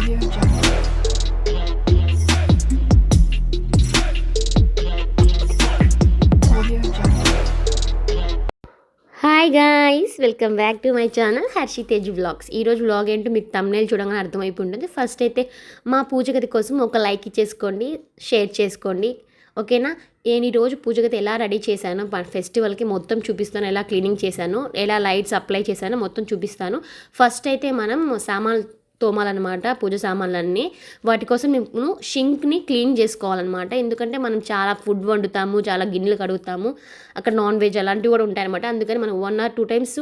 Hi guys welcome back to my channel Harshi Tej vlogs ఈరోజు vlog ఏంటో మీకు thumbnail చూడగానే అర్థమైపోయి ఉంటుంది. ఫస్ట్ అయితే మా పూజ గది కోసం ఒక లైక్ ఇచ్చేసుకోండి షేర్ చేసుకోండి. ఓకేనా నేను ఈరోజు పూజగతి ఎలా రెడీ చేశాను ఫెస్టివల్కి మొత్తం చూపిస్తాను ఎలా క్లీనింగ్ చేశాను ఎలా లైట్స్ అప్లై చేశాను మొత్తం చూపిస్తాను. ఫస్ట్ అయితే మనం సామాన్లు తోమాలన్నమాట పూజ సామాన్లన్నీ. వాటి కోసం మేము షింక్ని క్లీన్ చేసుకోవాలన్నమాట. ఎందుకంటే మనం చాలా ఫుడ్ వండుతాము చాలా గిన్నెలు కడుగుతాము. అక్కడ నాన్ వెజ్ అలాంటివి కూడా ఉంటాయన్నమాట. అందుకని మనం వన్ ఆర్ టూ టైమ్స్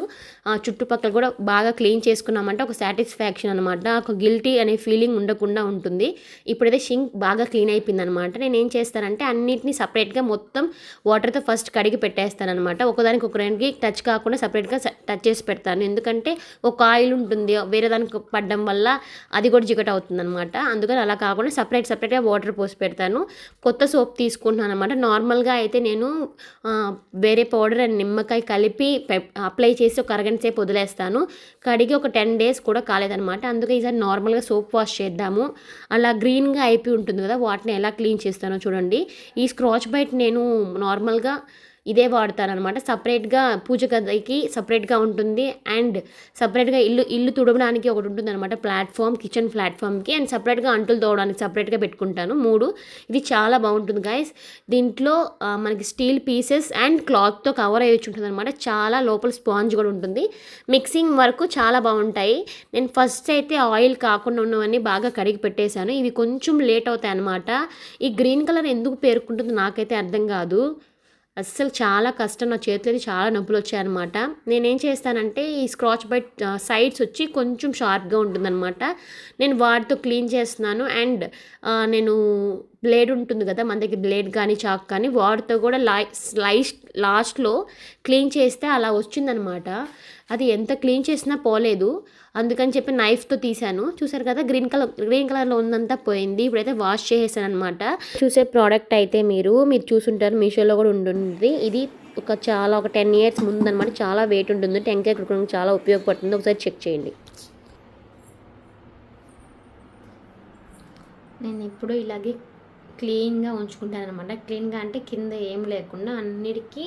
చుట్టుపక్కల కూడా బాగా క్లీన్ చేసుకున్నామంటే ఒక సాటిస్ఫాక్షన్ అనమాట ఒక గిల్టీ అనే ఫీలింగ్ ఉండకుండా ఉంటుంది. ఇప్పుడైతే షింక్ బాగా క్లీన్ అయిపోయింది అనమాట నేను ఏం చేస్తానంటే అన్నిటిని సపరేట్గా మొత్తం వాటర్తో ఫస్ట్ కడిగి పెట్టేస్తానమాట ఒకదానికి ఒకదానికి టచ్ కాకుండా సపరేట్గా టచ్ చేసి పెడతాను. ఎందుకంటే ఒక ఆయిల్ ఉంటుంది వేరే దానికి పడడం వల్ల అది కూడా జిగట అవుతుంది అనమాట అందుకని అలా కాకుండా సపరేట్ సపరేట్గా వాటర్ పోసి పెడతాను. కొత్త సోప్ తీసుకుంటున్నాను అనమాట నార్మల్గా అయితే నేను వేరే పౌడర్ అండ్ నిమ్మకాయ కలిపి అప్లై చేసి ఒక అరగంట సేపు వదిలేస్తాను. కడిగి ఒక టెన్ డేస్ కూడా కాలేదనమాట అందుకే ఈసారి నార్మల్గా సోప్ వాష్ చేద్దాము. అలా గ్రీన్గా అయిపోయి ఉంటుంది కదా వాటిని ఎలా క్లీన్ చేస్తానో చూడండి. ఈ స్క్రాచ్ బైట్ నేను నార్మల్గా ఇదే వాడతాను అనమాట సపరేట్గా పూజ గదికి సపరేట్గా ఉంటుంది. అండ్ సపరేట్గా ఇల్లు ఇల్లు తుడవడానికి ఒకటి ఉంటుంది అనమాట ప్లాట్ఫామ్ కిచెన్ ప్లాట్ఫామ్కి. అండ్ సపరేట్గా అంటులు తోవడానికి సపరేట్గా పెట్టుకుంటాను. మూడు. ఇది చాలా బాగుంటుంది గాయస్. దీంట్లో మనకి స్టీల్ పీసెస్ అండ్ క్లాత్తో కవర్ అయ్యి వచ్చి ఉంటుంది అనమాట చాలా లోపల స్పాంజ్ కూడా ఉంటుంది. మిక్సింగ్ వరకు చాలా బాగుంటాయి. నేను ఫస్ట్ అయితే ఆయిల్ కాకుండా ఉన్నవన్నీ బాగా కడిగి పెట్టేశాను. ఇవి కొంచెం లేట్ అవుతాయి అనమాట ఈ గ్రీన్ కలర్ ఎందుకు పేర్కొంటుందో నాకైతే అర్థం కాదు. అస్సలు చాలా కష్టం. నా చేతులు చాలా నొప్పులు వచ్చాయన్నమాట నేనేం చేస్తానంటే ఈ స్క్రాచ్ బైట్ సైడ్స్ వచ్చి కొంచెం షార్ప్గా ఉంటుందన్నమాట. నేను వాటితో క్లీన్ చేస్తున్నాను. అండ్ నేను బ్లేడ్ ఉంటుంది కదా మన దగ్గర బ్లేడ్ కానీ చాక్ కానీ వాటితో కూడా లై స్లైస్ లాస్ట్లో క్లీన్ చేస్తే అలా వచ్చిందనమాట అది ఎంత క్లీన్ చేసినా పోలేదు. అందుకని చెప్పి నైఫ్తో తీశాను. చూసారు కదా గ్రీన్ కలర్ గ్రీన్ కలర్లో ఉందంతా పోయింది. ఇప్పుడైతే వాష్ చేసేసాను అనమాట చూసే ప్రోడక్ట్ అయితే మీరు మీరు చూసుంటారు మీషోలో కూడా ఉంటుంది. ఇది ఒక చాలా ఒక టెన్ ఇయర్స్ ముందనమాట చాలా వెయిట్ ఉంటుంది. టెంకాయ కుడుకోవడానికి చాలా ఉపయోగపడుతుంది. ఒకసారి చెక్ చేయండి. నేను ఇప్పుడు ఇలాగే క్లీన్గా ఉంచుకుంటాను అనమాట క్లీన్గా అంటే కింద ఏం లేకుండా అన్నిటికీ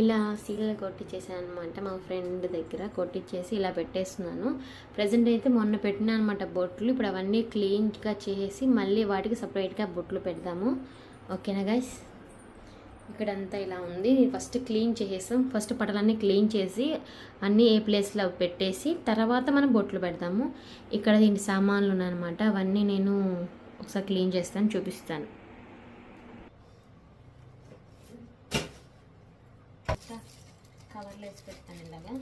ఇలా సీలలు కొట్టించేసాను అనమాట మా ఫ్రెండ్ దగ్గర కొట్టించేసి ఇలా పెట్టేస్తున్నాను. ప్రజెంట్ అయితే మొన్న పెట్టినా అనమాట బొట్లు. ఇప్పుడు అవన్నీ క్లీన్గా చేసి మళ్ళీ వాటికి సపరేట్గా బొట్లు పెడదాము. ఓకేనా గైస్ ఇక్కడంతా ఇలా ఉంది. ఫస్ట్ క్లీన్ చేసేసాం. ఫస్ట్ పటలన్నీ క్లీన్ చేసి అన్నీ ఏ ప్లేస్లో పెట్టేసి తర్వాత మనం బొట్లు పెడతాము ఇక్కడ దీని సామాన్లు ఉన్నాయన్నమాట. అవన్నీ నేను ఒకసారి క్లీన్ చేస్తాను చూపిస్తాను. కవర్లో వేసి పెడతాను ఇలాగా.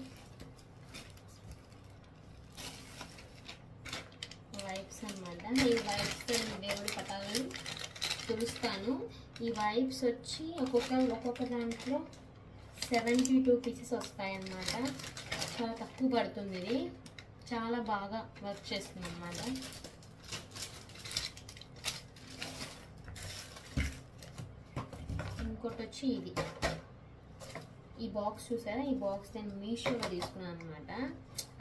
వైప్స్ అన్నమాట. ఈ వైప్స్ దేవుడి పటాలను తులుస్తాను ఈ వైప్స్ వచ్చి ఒక్కొక్క ఒక్కొక్క దాంట్లో సెవెంటీ టూ పీసెస్ వస్తాయన్నమాట. చాలా తక్కువ పడుతుంది ఇది. చాలా బాగా వర్క్ చేస్తుంది అన్నమాట ఇంకోటి వచ్చి ఇది. ఈ బాక్స్ చూసారా? ఈ బాక్స్ నేను మీషోలో తీసుకున్నాను అనమాట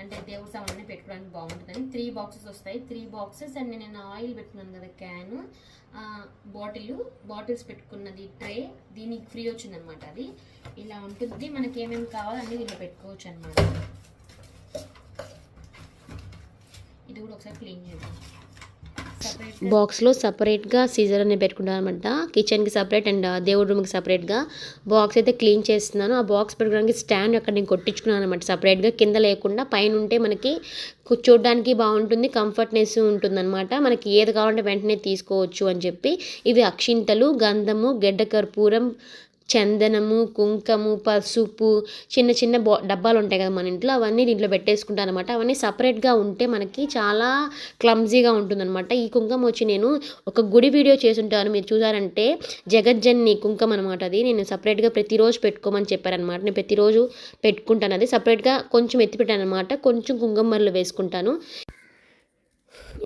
అంటే దేవుడు సామాన్ని పెట్టుకోవడానికి బాగుంటుందని. త్రీ బాక్సెస్ వస్తాయి. త్రీ బాక్సెస్ అండ్ నేను ఆయిల్ పెట్టుకున్నాను కదా క్యాను బాటిల్. బాటిల్స్ పెట్టుకున్నది ట్రే. దీనికి ఫ్రీ వచ్చిందనమాట అది. ఇలా ఉంటుంది. మనకి ఏమేమి కావాలో అన్నీ దీనిలో పెట్టుకోవచ్చు అనమాట ఇది కూడా ఒకసారి క్లీన్ చేద్దాం. బాక్స్లో సపరేట్గా సీజర్ అనేది పెట్టుకుంటాను అనమాట కిచెన్కి సపరేట్ అండ్ దేవుడి రూమ్కి సపరేట్గా బాక్స్ అయితే క్లీన్ చేస్తున్నాను. ఆ బాక్స్ పెట్టుకోవడానికి స్టాండ్ అక్కడ నేను కొట్టించుకున్నాను అనమాట సపరేట్గా. కింద లేకుండా పైన ఉంటే మనకి చూడడానికి బాగుంటుంది కంఫర్ట్నెస్ ఉంటుంది అనమాట మనకి ఏది కావాలంటే వెంటనే తీసుకోవచ్చు అని చెప్పి. ఇవి అక్షింతలు గంధము గెడ్డ కర్పూరం చందనము కుంకము పసుపు చిన్న చిన్న బా డబ్బాలు ఉంటాయి కదా మన ఇంట్లో అవన్నీ దీంట్లో పెట్టేసుకుంటాను అనమాట అవన్నీ సపరేట్గా ఉంటే మనకి చాలా క్లమ్జీగా ఉంటుందన్నమాట. ఈ కుంకం వచ్చి నేను ఒక గుడి వీడియో చేసుంటాను మీరు చూసారంటే జగజ్జన్ని కుంకం అనమాట అది. నేను సపరేట్గా ప్రతిరోజు పెట్టుకోమని చెప్పారనమాట నేను ప్రతిరోజు పెట్టుకుంటాను అది. సపరేట్గా కొంచెం ఎత్తి పెట్టాను అనమాట కొంచెం కుంకుమర్లు వేసుకుంటాను.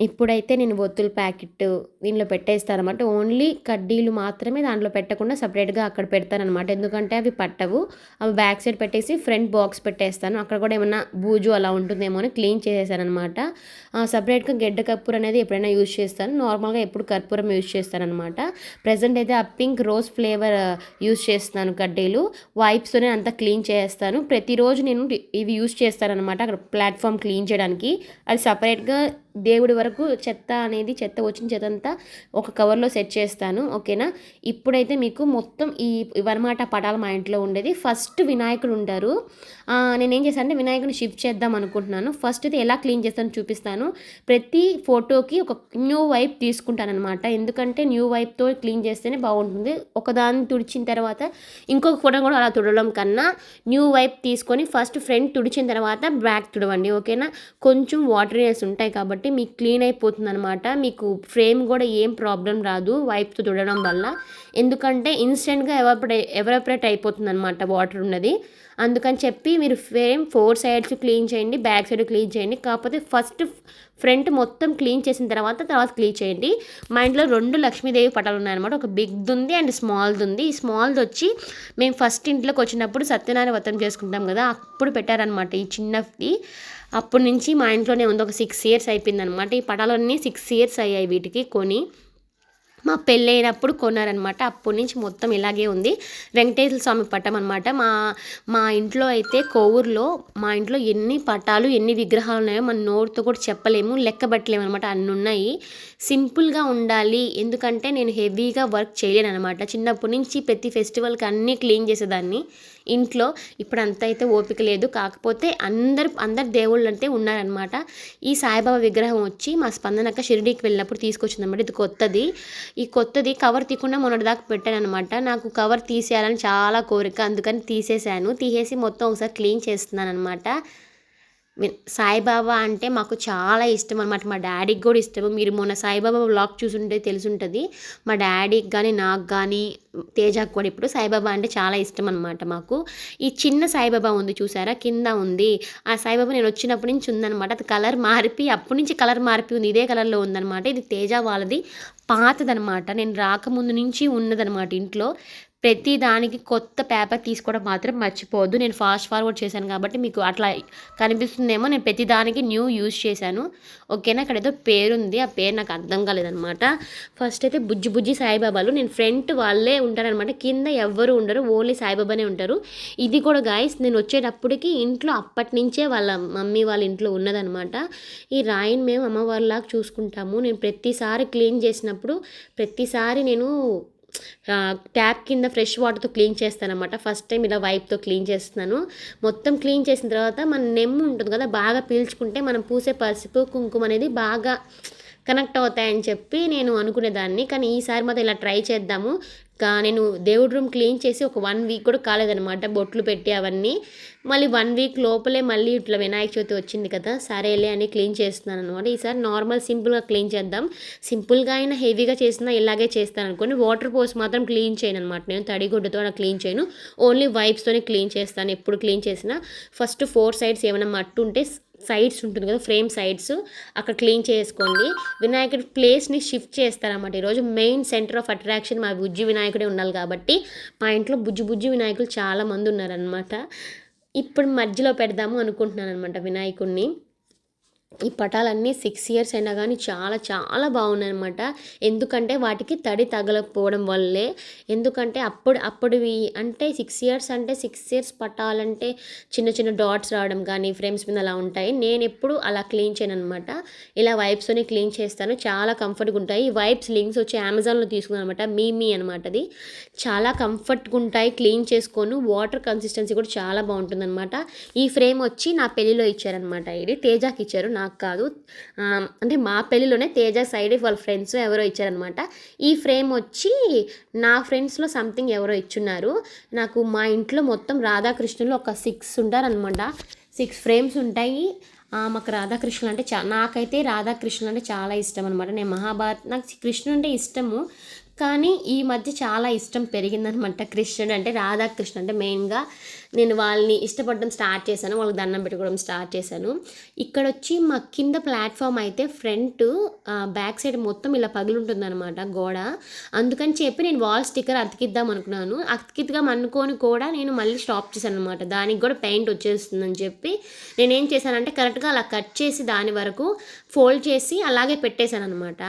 ఇప్పుడైతే నేను ఒత్తుల ప్యాకెట్ దీనిలో పెట్టేస్తాను అనమాట ఓన్లీ కడ్డీలు మాత్రమే దాంట్లో పెట్టకుండా సపరేట్గా అక్కడ పెడతాను అనమాట ఎందుకంటే అవి పట్టవు. అవి బ్యాక్ సైడ్ పెట్టేసి ఫ్రంట్ బాక్స్ పెట్టేస్తాను. అక్కడ కూడా ఏమన్నా బూజు అలా ఉంటుందేమో అని క్లీన్ చేసేసానమాట సపరేట్గా గెడ్డ కర్పూరం అనేది ఎప్పుడైనా యూజ్ చేస్తాను. నార్మల్గా ఎప్పుడు కర్పూరం యూజ్ చేస్తానమాట ప్రజెంట్ అయితే ఆ పింక్ రోజ్ ఫ్లేవర్ యూజ్ చేస్తున్నాను కడ్డీలు. వైప్స్తోనే అంతా క్లీన్ చేస్తాను ప్రతిరోజు నేను ఇవి యూజ్ చేస్తానమాట అక్కడ ప్లాట్ఫామ్ క్లీన్ చేయడానికి. అది సపరేట్గా దేవుడి వరకు చెత్త అనేది చెత్త వచ్చిన చెత్త అంతా ఒక కవర్లో సెట్ చేస్తాను ఓకేనా? ఇప్పుడైతే మీకు మొత్తం ఈ ఇవన్నమాట పటాలు మా ఇంట్లో ఉండేది. ఫస్ట్ వినాయకుడు ఉంటారు. నేను ఏం చేశాను అంటే వినాయకుడిని షిఫ్ట్ చేద్దాం అనుకుంటున్నాను. ఫస్ట్ అయితే ఎలా క్లీన్ చేస్తానో చూపిస్తాను. ప్రతి ఫోటోకి ఒక న్యూ వైప్ తీసుకుంటానమాట ఎందుకంటే న్యూ వైప్తో క్లీన్ చేస్తేనే బాగుంటుంది. ఒకదాన్ని తుడిచిన తర్వాత ఇంకొక ఫోటో కూడా అలా తుడవడం కన్నా న్యూ వైప్ తీసుకొని ఫస్ట్ ఫ్రంట్ తుడిచిన తర్వాత బ్యాక్ తుడవండి ఓకేనా? కొంచెం వాటరీనెస్ ఉంటాయి కాబట్టి మీకు క్లీన్ అయిపోతుంది అనమాట మీకు ఫ్రేమ్ కూడా ఏం ప్రాబ్లం రాదు వైప్తో తుడడం వల్ల. ఎందుకంటే ఇన్స్టెంట్గా ఎవపరేట్ ఎవరపరేట్ అయిపోతుంది అనమాట వాటర్ ఉన్నది. అందుకని చెప్పి మీరు ఫ్రేమ్ ఫోర్ సైడ్స్ క్లీన్ చేయండి బ్యాక్ సైడ్ క్లీన్ చేయండి. కాకపోతే ఫస్ట్ ఫ్రంట్ మొత్తం క్లీన్ చేసిన తర్వాత తర్వాత క్లీన్ చేయండి. మా ఇంట్లో రెండు లక్ష్మీదేవి పటాలు ఉన్నాయన్నమాట. ఒక బిగ్ది ఉంది అండ్ స్మాల్ది ఉంది. ఈ స్మాల్ది వచ్చి మేము ఫస్ట్ ఇంట్లోకి వచ్చినప్పుడు సత్యనారాయణ వ్రతం చేసుకుంటాం కదా అప్పుడు పెట్టారనమాట ఈ చిన్నది అప్పటి నుంచి మా ఇంట్లోనే ఉంది. ఒక సిక్స్ ఇయర్స్ అయిపోయింది అనమాట ఈ పటాలన్నీ సిక్స్ ఇయర్స్ అయ్యాయి వీటికి కొని. మా పెళ్ళైనప్పుడు కొన్నారనమాట అప్పటి నుంచి మొత్తం ఇలాగే ఉంది. వెంకటేశ్వర స్వామి పటం అనమాట మా మా ఇంట్లో అయితే కోవూరులో మా ఇంట్లో ఎన్ని పటాలు ఎన్ని విగ్రహాలు ఉన్నాయో మన నోటితో కూడా చెప్పలేము. లెక్క పెట్టలేము అనమాట అన్ని ఉన్నాయి. సింపుల్గా ఉండాలి. ఎందుకంటే నేను హెవీగా వర్క్ చేయలేను అనమాట చిన్నప్పటి నుంచి ప్రతి ఫెస్టివల్కి అన్నీ క్లీన్ చేసేదాన్ని. ఇంట్లో ఇప్పుడు అంత అయితే ఓపిక లేదు. కాకపోతే అందరు అందరు దేవుళ్ళు అంటే ఉన్నారనమాట ఈ సాయిబాబా విగ్రహం వచ్చి మా స్పందనక్క షిరిడీకి వెళ్ళినప్పుడు తీసుకొచ్చిందన్నమాట. ఇది కొత్తది. ఈ కొత్తది కవర్ తీయకుండా మొన్నటి దాకా పెట్టాను అనమాట నాకు కవర్ తీసేయాలని చాలా కోరిక. అందుకని తీసేశాను. తీసేసి మొత్తం ఒకసారి క్లీన్ చేస్తున్నాను అనమాట సాయిబాబా అంటే మాకు చాలా ఇష్టం అనమాట మా డాడీకి కూడా ఇష్టము. మీరు మొన్న సాయిబాబా బ్లాగ్ చూసుంటే తెలుసుంటుంది. మా డాడీకి కానీ నాకు కానీ తేజాకు కూడా ఇప్పుడు సాయిబాబా అంటే చాలా ఇష్టం అనమాట మాకు. ఈ చిన్న సాయిబాబా ఉంది చూసారా? కింద ఉంది. ఆ సాయిబాబా నేను వచ్చినప్పటి నుంచి ఉందనమాట అది కలర్ మారిపి అప్పటి నుంచి కలర్ మారిపి ఉంది. ఇదే కలర్లో ఉందన్నమాట. ఇది తేజ వాళ్ళది పాతదనమాట నేను రాకముందు నుంచి ఉన్నదనమాట ఇంట్లో. ప్రతి దానికి కొత్త పేపర్ తీసుకోవడం మాత్రం మర్చిపోవద్దు. నేను ఫాస్ట్ ఫార్వర్డ్ చేశాను కాబట్టి మీకు అట్లా కనిపిస్తుందేమో. నేను ప్రతి దానికి న్యూ యూజ్ చేశాను. ఓకేనా ఇక్కడ ఏదో పేరు ఉంది ఆ పేరు నాకు అర్థం కాలేదనమాట ఫస్ట్ అయితే బుజ్జి బుజ్జి సాయిబాబాలు. నేను ఫ్రంట్ వాళ్ళే ఉంటారనమాట కింద ఎవ్వరు ఉండరు. ఓన్లీ సాయిబాబానే ఉంటారు. ఇది కూడా గాయస్ నేను వచ్చేటప్పటికి ఇంట్లో అప్పటి నుంచే వాళ్ళ మమ్మీ వాళ్ళ ఇంట్లో ఉన్నదనమాట ఈ రాయిని మేము అమ్మవారిలాగా చూసుకుంటాము. నేను ప్రతిసారి క్లీన్ చేసినప్పుడు ప్రతిసారి నేను ట్యాప్ కింద ఫ్రెష్ వాటర్తో క్లీన్ చేస్తానమాట ఫస్ట్ టైం ఇలా వైప్తో క్లీన్ చేస్తున్నాను. మొత్తం క్లీన్ చేసిన తర్వాత మన నెమ్ము ఉంటుంది కదా బాగా పీల్చుకుంటే మనం పూసే పసుపు కుంకుమ అనేది బాగా కనెక్ట్ అవుతాయని చెప్పి నేను అనుకునేదాన్ని. కానీ ఈసారి మాత్రం ఇలా ట్రై చేద్దాము. నేను దేవుడి రూమ్ క్లీన్ చేసి ఒక వన్ వీక్ కూడా కాలేదనమాట బొట్లు పెట్టి అవన్నీ. మళ్ళీ వన్ వీక్ లోపలే మళ్ళీ ఇట్లా వినాయక చవితి వచ్చింది కదా సరేలే అని క్లీన్ చేస్తున్నాను అనమాట ఈసారి నార్మల్ సింపుల్గా క్లీన్ చేద్దాం. సింపుల్గా అయినా హెవీగా చేసినా ఇలాగే చేస్తాను అనుకోండి. వాటర్ పోసి మాత్రం క్లీన్ చేయను అనమాట నేను తడిగుడ్డతో అలా క్లీన్ చేయను. ఓన్లీ వైప్స్తోనే క్లీన్ చేస్తాను ఎప్పుడు క్లీన్ చేసినా. ఫస్ట్ ఫోర్ సైడ్స్ ఏమైనా మట్టు ఉంటే సైడ్స్ ఉంటుంది కదా ఫ్రేమ్ సైడ్స్ అక్కడ క్లీన్ చేసుకోండి. వినాయకుడి ప్లేస్ని షిఫ్ట్ చేస్తారన్నమాట. ఈరోజు మెయిన్ సెంటర్ ఆఫ్ అట్రాక్షన్ మా బుజ్జి వినాయకుడే ఉండాలి కాబట్టి మా ఇంట్లో బుజ్జి బుజ్జి వినాయకులు చాలామంది ఉన్నారనమాట ఇప్పుడు మధ్యలో పెడదాము అనుకుంటున్నాను అనమాట వినాయకుడిని ఈ పటాలన్నీ సిక్స్ ఇయర్స్ అయినా కానీ చాలా చాలా బాగున్నాయన్నమాట. ఎందుకంటే వాటికి తడి తగలకపోవడం వల్లే. ఎందుకంటే అప్పుడు అప్పుడువి అంటే సిక్స్ ఇయర్స్ అంటే సిక్స్ ఇయర్స్ పటాలంటే చిన్న చిన్న డాట్స్ రావడం కానీ ఫ్రేమ్స్ మీద అలా ఉంటాయి. నేను ఎప్పుడు అలా క్లీన్ చేయను అనమాట ఇలా వైప్స్తోనే క్లీన్ చేస్తాను. చాలా కంఫర్ట్గా ఉంటాయి. ఈ వైప్స్ లింక్స్ వచ్చి అమెజాన్లో తీసుకున్నాను అనమాట మీ మీ అనమాట అది. చాలా కంఫర్ట్గా ఉంటాయి. క్లీన్ చేసుకోను. వాటర్ కన్సిస్టెన్సీ కూడా చాలా బాగుంటుందనమాట ఈ ఫ్రేమ్ వచ్చి నా పెళ్ళిలో ఇచ్చారనమాట ఇది తేజాకి ఇచ్చారు. నాకు కాదు. అంటే మా పెళ్ళిలోనే తేజ సైడ్ వాళ్ళ ఫ్రెండ్స్ ఎవరో ఇచ్చారనమాట ఈ ఫ్రేమ్ వచ్చి నా ఫ్రెండ్స్లో సంథింగ్ ఎవరో ఇచ్చున్నారు. నాకు మా ఇంట్లో మొత్తం రాధాకృష్ణులు ఒక సిక్స్ ఉంటారనమాట సిక్స్ ఫ్రేమ్స్ ఉంటాయి. మాకు రాధాకృష్ణులు అంటే చా నాకైతే రాధాకృష్ణులు అంటే చాలా ఇష్టం అనమాట నేను మహాభారత్ నాకు కృష్ణుడు అంటే ఇష్టము. కానీ ఈ మధ్య చాలా ఇష్టం పెరిగిందనమాట కృష్ణుడు అంటే రాధాకృష్ణ అంటే మెయిన్గా నేను వాళ్ళని ఇష్టపడడం స్టార్ట్ చేశాను వాళ్ళకి దండం పెట్టుకోవడం స్టార్ట్ చేశాను. ఇక్కడ వచ్చి మా కింద ప్లాట్ఫామ్ అయితే ఫ్రంట్ బ్యాక్ సైడ్ మొత్తం ఇలా పగిలింటుంది అనమాట గోడ. అందుకని చెప్పి నేను వాల్ స్టిక్కర్ అతికిద్దాం అనుకున్నాను. అతికిద్దాం అనుకొని కూడా నేను మళ్ళీ స్టాప్ చేశాను అనమాట దానికి కూడా పెయింట్ వచ్చేస్తుందని చెప్పి నేనేం చేశానంటే కరెక్ట్గా అలా కట్ చేసి దాని వరకు ఫోల్డ్ చేసి అలాగే పెట్టేశాను అనమాట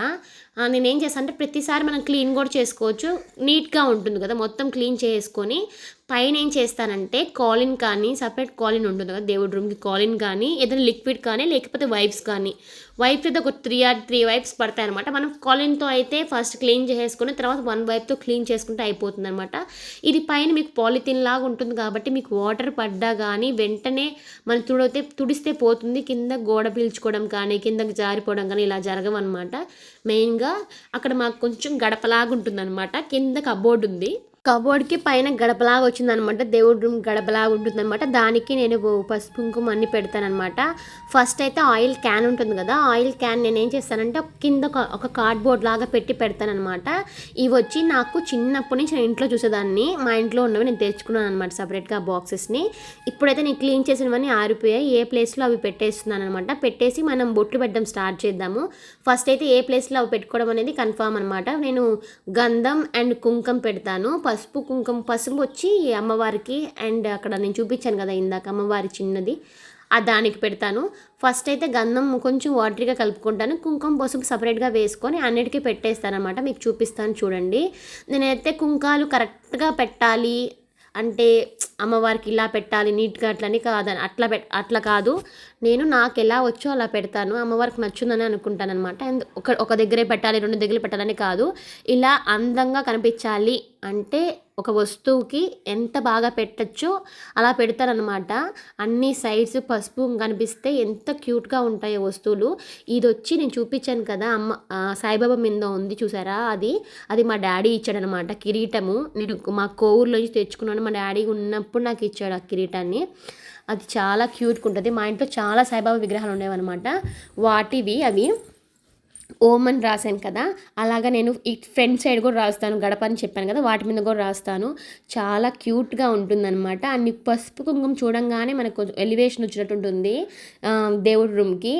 నేనేం చేశాను అంటే ప్రతిసారి మనం క్లీన్ కూడా చేసుకోవచ్చు. నీట్గా ఉంటుంది కదా మొత్తం క్లీన్ చేసుకొని పైన ఏం చేస్తానంటే కాలిన్ కానీ సపరేట్ కాలిన్ ఉంటుంది కదా దేవుడి రూమ్కి కాలిన్ కానీ ఏదైనా లిక్విడ్ కానీ లేకపోతే వైప్స్ కానీ. వైప్స్ అయితే ఒక త్రీ ఆర్ త్రీ వైప్స్ పడతాయి అనమాట మనం కాలిన్తో అయితే ఫస్ట్ క్లీన్ చేసుకుని తర్వాత వన్ వైప్తో క్లీన్ చేసుకుంటే అయిపోతుంది అనమాట ఇది పైన మీకు పాలిథిన్ లాగా ఉంటుంది కాబట్టి మీకు వాటర్ పడ్డా కానీ వెంటనే మనం తుడితే తుడిస్తే పోతుంది. కింద గోడ పీల్చుకోవడం కానీ కిందకి జారిపోవడం కానీ ఇలా జరగవన్నమాట. మెయిన్గా అక్కడ మాకు కొంచెం గడపలాగా ఉంటుందన్నమాట. కింద కబోర్డ్ ఉంది. కబోర్డ్కి పైన గడపలాగా వచ్చిందనమాట. దేవుడి రూమ్ గడపలాగా ఉంటుందన్నమాట దానికి నేను పసుపు కుంకుమ అన్ని పెడతానమాట ఫస్ట్ అయితే ఆయిల్ క్యాన్ ఉంటుంది కదా ఆయిల్ క్యాన్ నేను ఏం చేస్తానంటే కింద ఒక- కార్డ్బోర్డ్ లాగా పెట్టి పెడతానమాట ఇవి వచ్చి నాకు చిన్నప్పటి నుంచి నేను ఇంట్లో చూసేదాన్ని. మా ఇంట్లో ఉన్నవి నేను తెచ్చుకున్నాను అనమాట సపరేట్గా బాక్సెస్ని. ఇప్పుడైతే నేను క్లీన్ చేసినవన్నీ ఆరిపోయాయి. ఏ ప్లేస్లో అవి పెట్టేస్తున్నాను అనమాట పెట్టేసి మనం బొట్లు పెట్టడం స్టార్ట్ చేద్దాము. ఫస్ట్ అయితే ఏ ప్లేస్లో అవి పెట్టుకోవడం అనేది కన్ఫామ్ అనమాట. నేను గంధం అండ్ కుంకం పెడతాను. పసుపు కుంకుమ పసుపు వచ్చి అమ్మవారికి అండ్ అక్కడ నేను చూపించాను కదా ఇందాక అమ్మవారి చిన్నది. ఆ దానికి పెడతాను. ఫస్ట్ అయితే గంధం కొంచెం వాటరీగా కలుపుకుంటాను. కుంకుమ పసుపు సపరేట్గా వేసుకొని అన్నిటికీ పెట్టేస్తాను అనమాట మీకు చూపిస్తాను చూడండి. నేనైతే కుంకాలు కరెక్ట్గా పెట్టాలి అంటే అమ్మవారికి ఇలా పెట్టాలి నీట్గా అట్లని కాదని. అట్లా పెట్ అట్లా కాదు. నేను నాకు ఎలా వచ్చో అలా పెడతాను. అమ్మవారికి నచ్చుందని అనుకుంటాను అనమాట అండ్ ఒక ఒక దగ్గరే పెట్టాలి రెండు దగ్గర పెట్టాలని కాదు. ఇలా అందంగా కనిపించాలి అంటే ఒక వస్తువుకి ఎంత బాగా పెట్టచ్చో అలా పెడతారనమాట అన్ని సైడ్స్ పసుపు కనిపిస్తే ఎంత క్యూట్గా ఉంటాయో వస్తువులు. ఇది వచ్చి నేను చూపించాను కదా అమ్మ సాయిబాబా మీద ఉంది చూసారా అది? అది మా డాడీ ఇచ్చాడనమాట కిరీటము. నేను మా కోవూరులోంచి తెచ్చుకున్నాను. మా డాడీ ఉన్నప్పుడు నాకు ఇచ్చాడు ఆ కిరీటాన్ని. అది చాలా క్యూట్గా ఉంటుంది. మా ఇంట్లో చాలా సాయిబాబా విగ్రహాలు ఉండేవన్నమాట. వాటివి అవి ఓమ్ అని రాశాను కదా అలాగా నేను ఈ ఫ్రంట్ సైడ్ కూడా రాస్తాను గడప అని చెప్పాను కదా వాటి మీద కూడా రాస్తాను. చాలా క్యూట్గా ఉంటుందన్నమాట. అన్ని పసుపు కుంకుమ చూడంగానే మనకు ఎలివేషన్ వచ్చినట్టు ఉంటుంది దేవుడి రూమ్కి.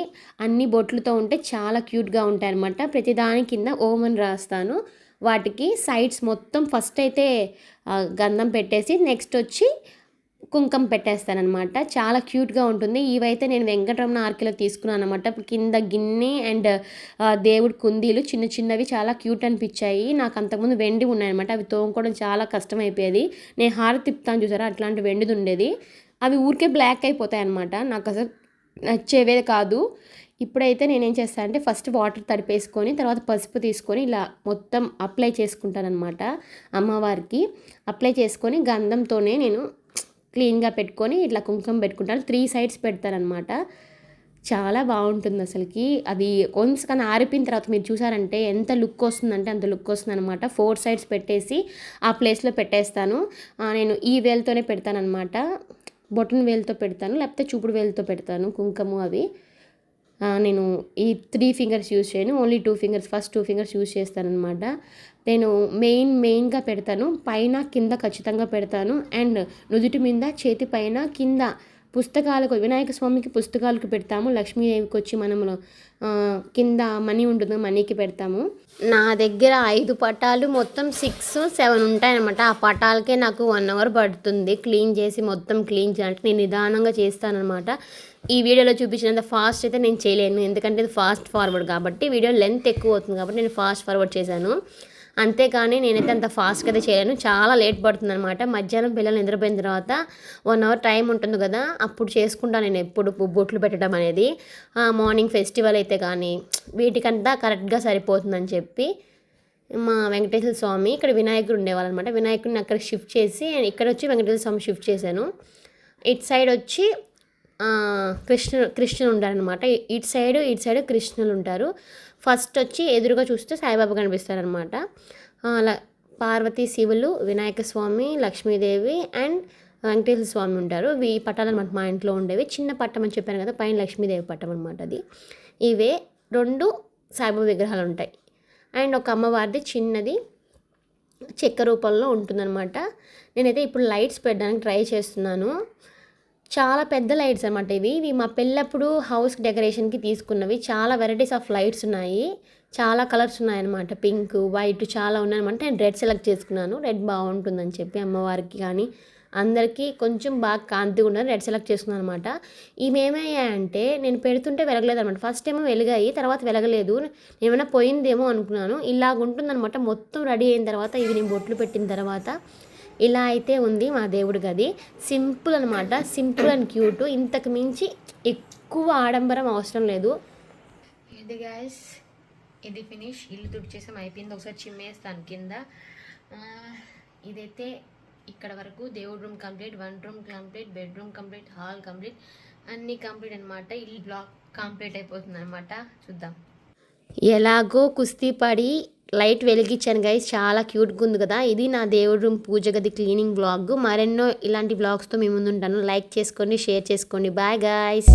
అన్ని బొట్లతో ఉంటే చాలా క్యూట్గా ఉంటాయి అనమాట ప్రతి దాని కింద ఓమ్ అని రాస్తాను. వాటికి సైడ్స్ మొత్తం ఫస్ట్ అయితే గంధం పెట్టేసి నెక్స్ట్ వచ్చి కుంకం పెట్టేస్తానమాట చాలా క్యూట్గా ఉంటుంది. ఇవైతే నేను వెంకటరమణ ఆర్కిలో తీసుకున్నాను అనమాట కింద గిన్నె అండ్ దేవుడి కుందీలు చిన్న చిన్నవి చాలా క్యూట్ అనిపించాయి. నాకు అంతకుముందు వెండి ఉన్నాయన్నమాట. అవి తోముకోవడం చాలా కష్టం అయిపోయేది నేను హార తిప్పుతాను చూసారా? అట్లాంటి వెండిది ఉండేది. అవి ఊరికే బ్లాక్ అయిపోతాయి అనమాట నాకు అసలు నచ్చేవే కాదు. ఇప్పుడైతే నేనేం చేస్తాను అంటే ఫస్ట్ వాటర్ తడిపేసుకొని తర్వాత పసుపు తీసుకొని ఇలా మొత్తం అప్లై చేసుకుంటానమాట అమ్మవారికి. అప్లై చేసుకొని గంధంతోనే నేను క్లీన్గా పెట్టుకొని ఇట్లా కుంకుమ పెట్టుకుంటాను త్రీ సైడ్స్ పెడతారనమాట చాలా బాగుంటుంది అసలుకి. అది వన్స్ కానీ ఆరిపోయిన తర్వాత మీరు చూసారంటే ఎంత లుక్ వస్తుందంటే అంత లుక్ వస్తుంది అనమాట ఫోర్ సైడ్స్ పెట్టేసి ఆ ప్లేస్లో పెట్టేస్తాను. నేను ఈ వేలుతోనే పెడతానమాట బొటన్ వేలతో పెడతాను. లేకపోతే చూపుడు వేలతో పెడతాను కుంకుమ అవి. నేను ఈ త్రీ ఫింగర్స్ యూజ్ చేయను. Only two fingers first two fingers use చేస్తానన్నమాట. నేను మెయిన్ మెయిన్గా పెడతాను. పైన కింద ఖచ్చితంగా పెడతాను. అండ్ నుదుటి మీద చేతి పైన కింద పుస్తకాలకు వినాయక స్వామికి పుస్తకాలకు పెడతాము. లక్ష్మీదేవికి వచ్చి మనము కింద మనీ ఉంటుంది మనీకి పెడతాము. నా దగ్గర ఐదు పటాలు మొత్తం సిక్స్ సెవెన్ ఉంటాయన్నమాట. ఆ పటాలకే నాకు వన్ అవర్ పడుతుంది. క్లీన్ చేసి మొత్తం క్లీన్ చేయాలంటే నేను నిదానంగా చేస్తానమాట ఈ వీడియోలో చూపించినంత ఫాస్ట్ అయితే నేను చేయలేను. ఎందుకంటే ఇది ఫాస్ట్ ఫార్వర్డ్ కాబట్టి వీడియో లెంత్ ఎక్కువ అవుతుంది కాబట్టి నేను ఫాస్ట్ ఫార్వర్డ్ చేశాను. అంతేకాని నేనైతే అంత ఫాస్ట్గా అయితే చేయలేను. చాలా లేట్ పడుతుంది అనమాట మధ్యాహ్నం పిల్లలు నిద్రపోయిన తర్వాత వన్ అవర్ టైం ఉంటుంది కదా అప్పుడు చేసుకుంటాను నేను ఎప్పుడు బొట్లు పెట్టడం అనేది. మార్నింగ్ ఫెస్టివల్ అయితే కానీ వీటికంతా కరెక్ట్గా సరిపోతుందని చెప్పి మా వెంకటేశ్వర స్వామి ఇక్కడ వినాయకుడు ఉండేవాళ్ళు అనమాట వినాయకుడిని అక్కడ షిఫ్ట్ చేసి ఇక్కడ వచ్చి వెంకటేశ్వర స్వామి షిఫ్ట్ చేశాను. ఇట్ సైడ్ వచ్చి కృష్ణ కృష్ణులు ఉంటారనమాట ఇటు సైడ్ ఇటు సైడ్ కృష్ణులు ఉంటారు. ఫస్ట్ వచ్చి ఎదురుగా చూస్తే సాయిబాబా కనిపిస్తారనమాట అలా పార్వతీ శివులు వినాయక స్వామి లక్ష్మీదేవి అండ్ వెంకటేశ్వర స్వామి ఉంటారు. ఈ పట్టాలు అనమాట మా ఇంట్లో ఉండేవి. చిన్న పట్టం అని చెప్పాను కదా పైన లక్ష్మీదేవి పట్టం అనమాట అది. ఇవే రెండు సాయిబాబా విగ్రహాలు ఉంటాయి. అండ్ ఒక అమ్మవారిది చిన్నది చెక్క రూపంలో ఉంటుందన్నమాట. నేనైతే ఇప్పుడు లైట్స్ పెట్టడానికి ట్రై చేస్తున్నాను. చాలా పెద్ద లైట్స్ అనమాట ఇవి. ఇవి మా పెళ్ళప్పుడు హౌస్ డెకరేషన్కి తీసుకున్నవి. చాలా వెరైటీస్ ఆఫ్ లైట్స్ ఉన్నాయి. చాలా కలర్స్ ఉన్నాయన్నమాట. పింక్ వైట్ చాలా ఉన్నాయన్నమాట. నేను రెడ్ సెలెక్ట్ చేసుకున్నాను. రెడ్ బాగుంటుందని చెప్పి అమ్మవారికి కానీ అందరికీ కొంచెం బాగా కాంతిగా ఉండాలి రెడ్ సెలెక్ట్ చేసుకున్నాను అనమాట ఇవి ఏమయ్యాయంటే నేను పెడుతుంటే వెలగలేదు అనమాట ఫస్ట్ ఏమో వెలిగాయి తర్వాత వెలగలేదు. ఏమైనా పోయిందేమో అనుకున్నాను. ఇలాగ ఉంటుందన్నమాట మొత్తం రెడీ అయిన తర్వాత ఇవి నేను బొట్లు పెట్టిన తర్వాత ఇలా అయితే ఉంది మా దేవుడి గది. సింపుల్ అనమాట సింపుల్ అండ్ క్యూట్. ఇంతకు మించి ఎక్కువ ఆడంబరం అవసరం లేదు. ఇది గాయస్ ఇది ఫినిష్ ఇల్లు తుడిచేసాం. అయిపోయింది. ఒకసారి చిమ్మేస్తాను కింద. ఇదైతే ఇక్కడ వరకు దేవుడి room complete one room complete bedroom complete hall complete అన్నీ కంప్లీట్ అనమాట ఇల్లు బ్లాక్ కంప్లీట్ అయిపోతుంది అనమాట చూద్దాం. ఎలాగో కుస్తీ పడి లైట్ వెలిగించాను గైస్ చాలా క్యూట్గా ఉంది కదా. ఇది నా దేవుడి రూమ్ పూజ గది క్లీనింగ్ బ్లాగ్ మరెన్నో ఇలాంటి బ్లాగ్స్తో మీ ముందుంటాను. లైక్ చేసుకోండి షేర్ చేసుకోండి. Bye guys